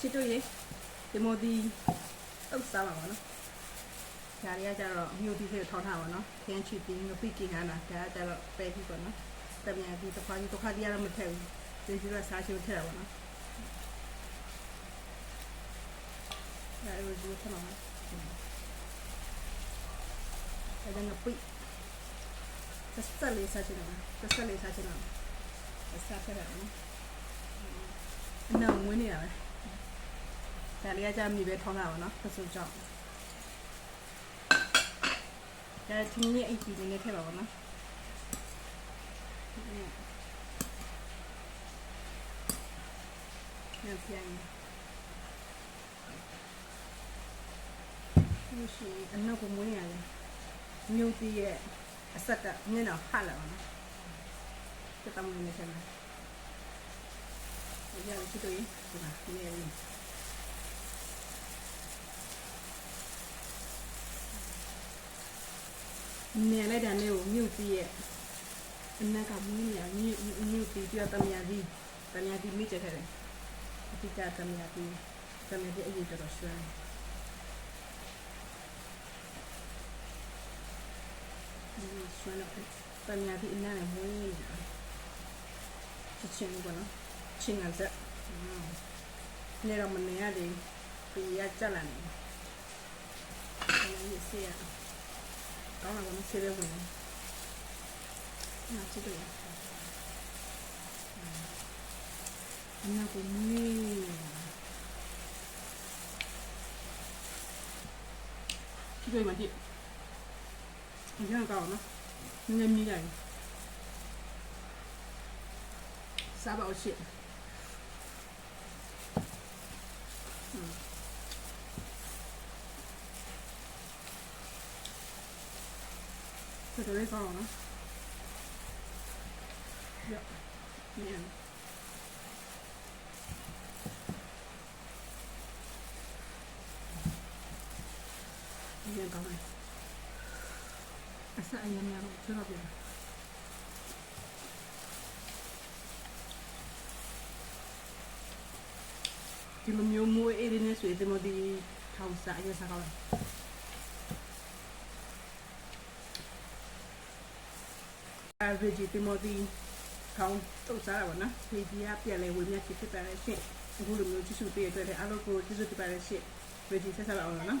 ချစ်တို့ရေဒီမိုဒီတုတ်စားပါပါနော်ဒါတွေကကြတော့မြို့ဒီစေထောင်းထားပါနော်ခင်းချီတီငပိကိဟနာဒါကကြတော့ပဲပြီပေါ့နော်တမြန်ဒီတစ်ခါကြီးတစ်ခါတည်းကတော့မထည့်ဘူးဒီကျတော့စားချိုးထည့်တာပေါ့နော်ဒါရိုးရိုးထည့်မှာအဲ့ဒါငပိသက်သက်လေးစားချင်တယ်သက်သက်လေးစားချင်တယ်စားဖက်ရတယ်နော်အနောက်ဝင်နေရပဲ ဒါလေးကကြာမိပဲထောင်းတာပါနော်သစုကြောင့်ဒါချင်းကြီးအိတ်ကြီးနေထည့်ပါပါနော်ညပြန်လို့ရှိရင်အနောက်ကမွေးရတယ်မြုပ်တည်ရဲ့အဆက်ကမျက်နှာဟတ်လာပါနော်စက်တ နေတယ်နော်ဒီရချစ်တို့ဒီမှာဒီနေလေးနေလိုက်တာနဲ့ကိုမြုပ်တည်ရဲ့အနက်ကမွေးနေရမြုပ်မြုပ်တည်ပြတမယာဒီတမယာဒီမိချက်ခဲ့တယ်အတိကတမယာဒီတမယာဒီအရေးတော်ရွှမ်းဒီဆွမ်းတော့တမယာဒီအနားနဲ့မွေးနေတာချစ်ချင်းပေါ့နော်ချင်းကစက်နေတော့မနေရတယ်ပြရကြလာနေတယ်ဆေးရ ကောင်းတာကမဆေးရဝင်နေနာချစ်တယ်အနာကိုမွေးချစ်တယ်မကြ ည့်အရင်ကောင်းနော်ငငယ်မြည်လိုက်စားပါအောင်ရှစ်ဆက်တော်လေးကောင်းနော်ရမြန်အရင်ကောင်းတယ်အစအရင်များတော့ကျွန်တော်ပြန်ဒီလိုမျိုးမိုးအေးနေဆွေဒီမဒီထောင်စားရစားကောင်း အဲ့ဒီဒီမဒီထောင်တော့စားရပါနော်ဒီကြီးကပြန်လဲဝင်မြဖြစ်ဖြစ်ပါလေရှင့်အခုလိုမျိုးကြည့်စုပေးရတဲ့အတွက်လည်းအားလုံးကိုကျေးဇူးတင်ပါတယ်ရှင့်ဗီဒီဆက်ဆက်ပါအောင်နော်